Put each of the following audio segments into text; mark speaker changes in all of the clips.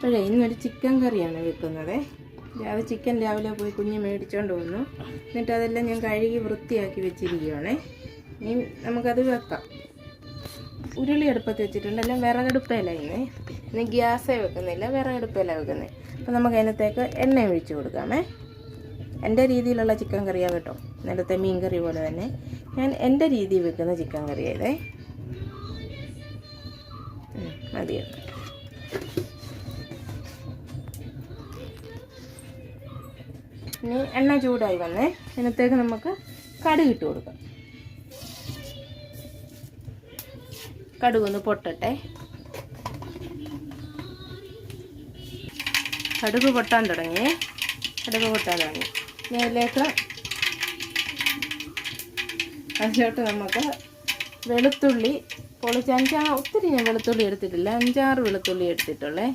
Speaker 1: അപ്പോഴേ ഇന്നൊരു ചിക്കൻ കറിയാണ് വെക്കുന്നത്. രാവിലെ ചിക്കൻ രാവിലെ പോയി കുഞ്ഞ് മേടിച്ചോണ്ട് വന്നു. എന്നിട്ട് അതെല്ലാം ഞാൻ കഴുകി വൃത്തിയാക്കി വെച്ചിരിക്കുകയാണേ ഇനി നമുക്കത് വെക്കാം. ഉരുളി അടുപ്പത്ത് വെച്ചിട്ടുണ്ട്. എല്ലാം വിറകടുപ്പയില ഇന്ന് ഇന്ന് ഗ്യാസേ വെക്കുന്നില്ല വിറകടുപ്പയില വെക്കുന്നത് അപ്പോൾ നമുക്ക് അതിനകത്തേക്ക് എണ്ണ ഒഴിച്ചു കൊടുക്കാമേ. എന്റെ രീതിയിലുള്ള ചിക്കൻ കറിയാണ് കേട്ടോ. നേരത്തെ മീൻ കറി പോലെ തന്നെ. ഞാൻ എന്റെ രീതിയിൽ വെക്കുന്ന ചിക്കൻ കറിയായതേ ഉം, ഇനി എണ്ണ ചൂടായി വന്നേ. അതിനകത്തേക്ക് നമുക്ക് കടുക് ഇട്ട് കൊടുക്കാം. കടുക് ഒന്ന് പൊട്ടട്ടെ. കടുക് പൊട്ടാൻ തുടങ്ങി. കടുക് പൊട്ടാൻ തുടങ്ങി. ഇനി അതിലേക്ക് അതിലോട്ട് നമുക്ക് വെളുത്തുള്ളി പൊളിച്ച് അഞ്ചാ ഒത്തിരി ഞാൻ വെളുത്തുള്ളി എടുത്തിട്ടില്ല. അഞ്ചാറ് വെളുത്തുള്ളി എടുത്തിട്ടുള്ളേ.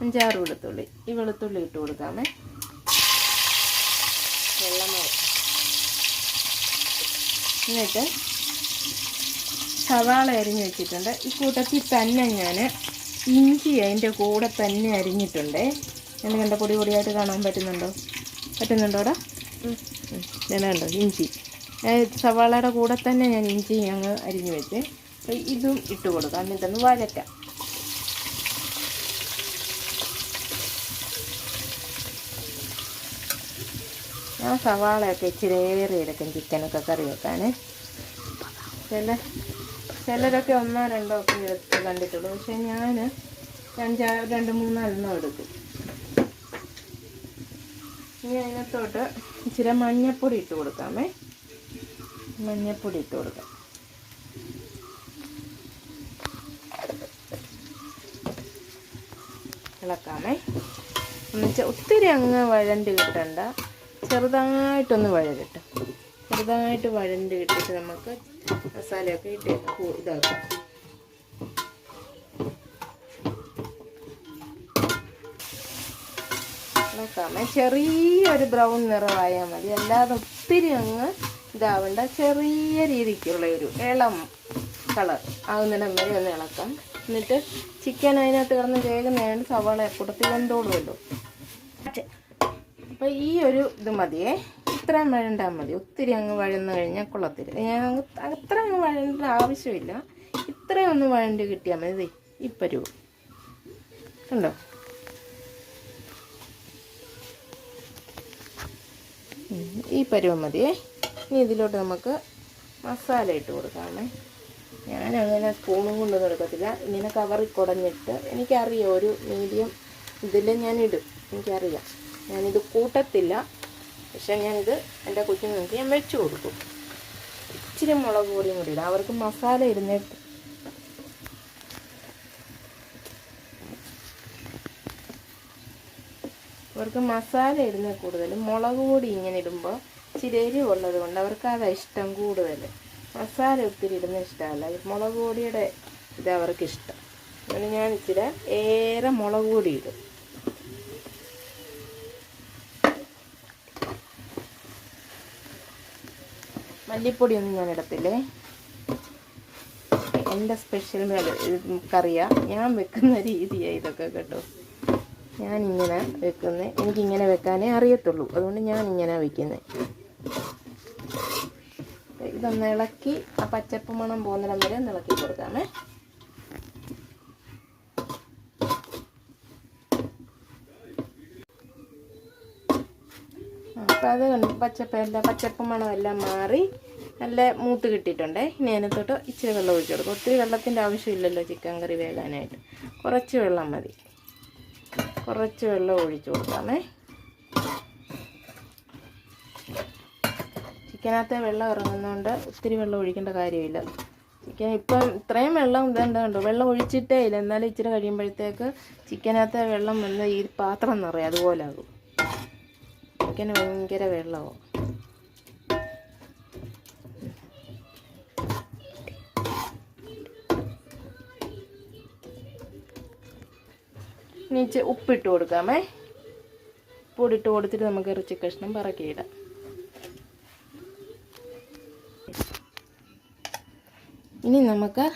Speaker 1: അഞ്ചാറ് വെളുത്തുള്ളി. ഈ വെളുത്തുള്ളി ഇട്ട് കൊടുക്കാമേ. വെള്ളമോ? എന്നിട്ട് സവാള അരിഞ്ഞ് വെച്ചിട്ടുണ്ട്. ഈ കൂട്ടത്തിൽ തന്നെ ഞാൻ ഇഞ്ചി അതിന്റെ കൂടെ തന്നെ അരിഞ്ഞിട്ടുണ്ട്. എന്ന് കണ്ട പൊടി പൊടിയായിട്ട് കാണാൻ പറ്റുന്നുണ്ടോ? പറ്റുന്നുണ്ടോ അവിടെ? ഞാൻ കണ്ടോ? ഇഞ്ചി. സവാളയുടെ കൂടെ തന്നെ ഞാൻ ഇഞ്ചി അങ്ങ് അരിഞ്ഞ് വെച്ച് ഇതും ഇട്ട് കൊടുക്കാം. എന്നിട്ടൊന്ന് വഴറ്റാം. ഞാൻ സവാളയൊക്കെ ഇച്ചിരി ഏറെ എടുക്കും ചിക്കനൊക്കെ കറി വെക്കാൻ ചില ചിലരൊക്കെ ഒന്നോ രണ്ടോ ഒക്കെ എടുത്ത് കണ്ടിട്ടുള്ളൂ. പക്ഷേ ഞാൻ രണ്ടാ രണ്ട് മൂന്നാലെണ്ണം എടുക്കും. ഇനി അതിനകത്തോട്ട് ഇച്ചിരി മഞ്ഞപ്പൊടി ഇട്ട് കൊടുക്കാമേ. മഞ്ഞപ്പൊടി ഇട്ട് കൊടുക്കാം. ഇളക്കാമേ. എന്നുവെച്ചാൽ ഒത്തിരി അങ്ങ് വഴണ്ടി കിട്ടണ്ട. ചെറുതായിട്ടൊന്ന് വഴകട്ടെ ചെറുതായിട്ട് വഴണ്ട് കിട്ടിയിട്ട് നമുക്ക് മസാലയൊക്കെ ഇട്ട് ഇതാക്കാം. നോക്കാമേ ചെറിയൊരു ബ്രൗൺ നിറമായാൽ മതി. അല്ലാതെ ഒത്തിരി അങ്ങ് ഇതാവണ്ട. ചെറിയ രീതിക്കുള്ള ഒരു ഇളം കളർ. ആകുന്നിടം വരെ ഒന്ന് ഇളക്കാം. എന്നിട്ട് ചിക്കൻ അതിനകത്ത് കിടന്ന് വേഗം സവാള കൂട്ടത്തിൽ വെന്തോളുമല്ലോ. അപ്പോൾ ഈ ഒരു ഇത് മതിയേ ഇത്രയും വഴണ്ടാൽ മതി. ഒത്തിരി അങ്ങ് വഴന്നു കഴിഞ്ഞാൽ അങ്ങ് അത്ര അങ്ങ് വഴണ്ട ആവശ്യമില്ല. ഇത്രയും ഒന്ന് വഴണ്ട് കിട്ടിയാൽ മതി. ഇപ്പം രൂപ കണ്ടോ? ഈ പരുവം മതിയേ ഇനി ഇതിലോട്ട് നമുക്ക് മസാല ഇട്ട് കൊടുക്കാമേ. ഞാൻ അങ്ങനെ സ്പൂണും കൊണ്ടൊന്നും എടുക്കത്തില്ല. ഇങ്ങനെ കവറിൽ കുടഞ്ഞിട്ട് എനിക്കറിയാം ഒരു മീഡിയം ഇതിൽ ഞാൻ ഇടും എനിക്കറിയാം. ഞാനിത് കൂട്ടത്തില്ല. പക്ഷെ ഞാനിത് എന്റെ കുഞ്ഞുങ്ങൾക്ക് ഞാൻ വെച്ച് കൊടുക്കും. ഇച്ചിരി മുളക് പൊടിയും കൂടി ഇടാം. അവർക്ക് മസാല ഇരുന്നിട്ട് അവർക്ക് മസാല ഇടുന്ന കൂടുതൽ. മുളക് പൊടി ഇങ്ങനെ ഇടുമ്പോൾ ഇച്ചിരി എരിവുള്ളത് കൊണ്ട് അവർക്ക് അതാ ഇഷ്ടം കൂടുതൽ. മസാല ഒത്തിരി ഇടുന്ന ഇഷ്ടമല്ല. മുളക് പൊടിയുടെ ഇത് അവർക്ക് ഇഷ്ടം അങ്ങനെ ഞാൻ ഇച്ചിരി ഏറെ മുളക് പൊടി ഇടും. മല്ലിപ്പൊടിയൊന്നും ഞാൻ ഇടത്തില്ലേ? എന്റെ സ്പെഷ്യൽ കറിയാ. ഞാൻ വെക്കുന്ന രീതിയാണ് ഇതൊക്കെ കേട്ടോ. ഞാനിങ്ങനെ വെക്കുന്നത് എനിക്കിങ്ങനെ വെക്കാനേ അറിയത്തുള്ളൂ. അതുകൊണ്ട് ഞാൻ ഇങ്ങനെ വെക്കുന്നത് ഇതൊന്ന് ഇളക്കി ആ പച്ചപ്പ് മണം പോകുന്നിടം വരെ ഒന്ന് ഇളക്കി കൊടുക്കാമേ. അപ്പം അത് കണ്ട്. പച്ചപ്പ് എല്ലാം പച്ചപ്പ് മണം എല്ലാം മാറി നല്ല മൂത്ത് കിട്ടിയിട്ടുണ്ടേ. ഇനി അതിനകത്തോട്ട് ഇച്ചിരി വെള്ളം ഒഴിച്ചു കൊടുക്കും. ഒത്തിരി വെള്ളത്തിന്റെ ആവശ്യമില്ലല്ലോ ചിക്കൻ കറി വേകാനായിട്ട്. കുറച്ച് വെള്ളം മതി. കുറച്ച് വെള്ളം ഒഴിച്ചു കൊടുക്കാമേ. ചിക്കനകത്തെ വെള്ളം ഇറങ്ങുന്നതുകൊണ്ട് ഒത്തിരി വെള്ളം ഒഴിക്കേണ്ട കാര്യമില്ല. ചിക്കൻ ഇപ്പം ഇത്രയും വെള്ളം ഇതുണ്ടോ വെള്ളം ഒഴിച്ചിട്ടേ ഇല്ല. എന്നാലും ഇച്ചിരി കഴിയുമ്പോഴത്തേക്ക് ചിക്കനകത്തെ വെള്ളം വന്ന് ഈ പാത്രം നിറയും. അതുപോലെ ആകും. ചിക്കന് ഭയങ്കര വെള്ളമാവും. ഇനി ഉപ്പിട്ട് കൊടുക്കാമേ. ഉപ്പിട്ട് കൊടുത്തിട്ട് നമുക്ക് ഇറച്ചി കഷ്ണം പറക്കിയിടാം ഇനി നമുക്ക്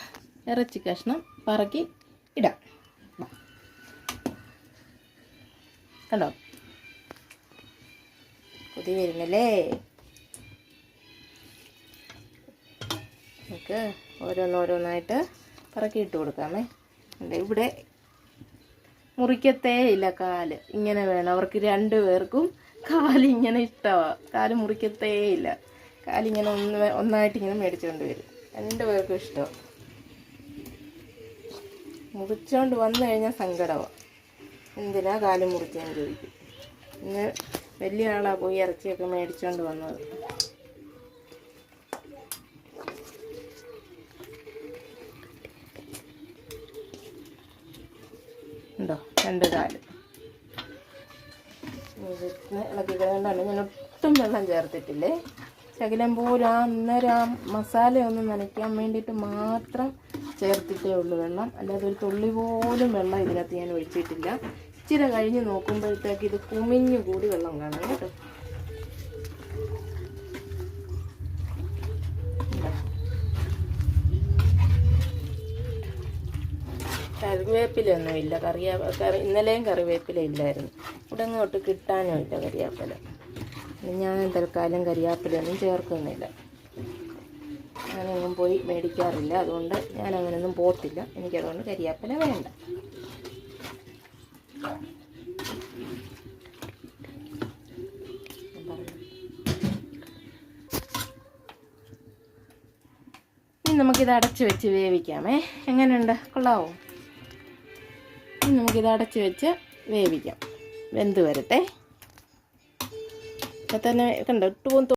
Speaker 1: ഇറച്ചി കഷ്ണം പറക്കി ഇടാം. കണ്ടോ? കൊതി വരുന്നല്ലേ? നമുക്ക് ഓരോന്നോരോന്നായിട്ട് പറക്കി ഇട്ട് കൊടുക്കാമേ. ഇവിടെ മുറിക്കത്തേ ഇല്ല കാൽ ഇങ്ങനെ വേണം. അവർക്ക് രണ്ടു പേർക്കും കാലിങ്ങനെ ഇഷ്ടമാണ് കാൽ മുറിക്കത്തേ ഇല്ല കാലിങ്ങനെ ഒന്ന് ഒന്നായിട്ട് ഇങ്ങനെ മേടിച്ചുകൊണ്ട് വരും. രണ്ടു പേർക്കും ഇഷ്ടമാണ് മുറിച്ചോണ്ട് വന്നു കഴിഞ്ഞാൽ സങ്കടമാണ് എന്തിനാ കാൽ മുറിക്കാൻ ചോദിക്കും? ഇന്ന് വലിയ ആളാ പോയി ഇറച്ചിയൊക്കെ മേടിച്ചോണ്ട് വന്നത്. ഉണ്ടോ? രണ്ട് കാൽ. ഇളക്കി ഞാൻ ഒട്ടും വെള്ളം ചേർത്തിട്ടില്ലേ? ശകലം പോലും ആ അന്നേരം ആ മസാല ഒന്ന് നനയ്ക്കാൻ വേണ്ടിയിട്ട് മാത്രം ചേർത്തിട്ടേ ഉള്ളൂ വെള്ളം. അല്ലാതെ ഒരു തുള്ളി പോലും വെള്ളം ഇതിനകത്ത് ഞാൻ ഒഴിച്ചിട്ടില്ല. ഇച്ചിരി കഴിഞ്ഞ് നോക്കുമ്പോഴത്തേക്ക് ഇത് കുമിഞ്ഞു കൂടി വെള്ളം കാണാം കേട്ടോ. കറിവേപ്പിലൊന്നും ഇല്ല. കറിയാ കറി ഇന്നലെയും കറിവേപ്പില ഇല്ലായിരുന്നു. ഇവിടെ അങ്ങോട്ട് കിട്ടാനും ഇല്ല കറിവേപ്പില ഞാൻ തൽക്കാലം കറിവേപ്പിലൊന്നും ചേർക്കുന്നില്ല. ഞാനെങ്ങും പോയി മേടിക്കാറില്ല. അതുകൊണ്ട് ഞാൻ അങ്ങനെയൊന്നും പോത്തില്ല. എനിക്കതുകൊണ്ട് കരിയാപ്പില വേണ്ട. ഇനി നമുക്കിത് അടച്ച് വെച്ച് വേവിക്കാമേ. എങ്ങനെയുണ്ട്? കൊള്ളാവോ? ഇനി നമുക്കിത് അടച്ച് വെച്ച് വേവിക്കാം. വെന്ത് വരട്ടെ. ഇപ്പം തന്നെ കണ്ടോ? ഇട്ട്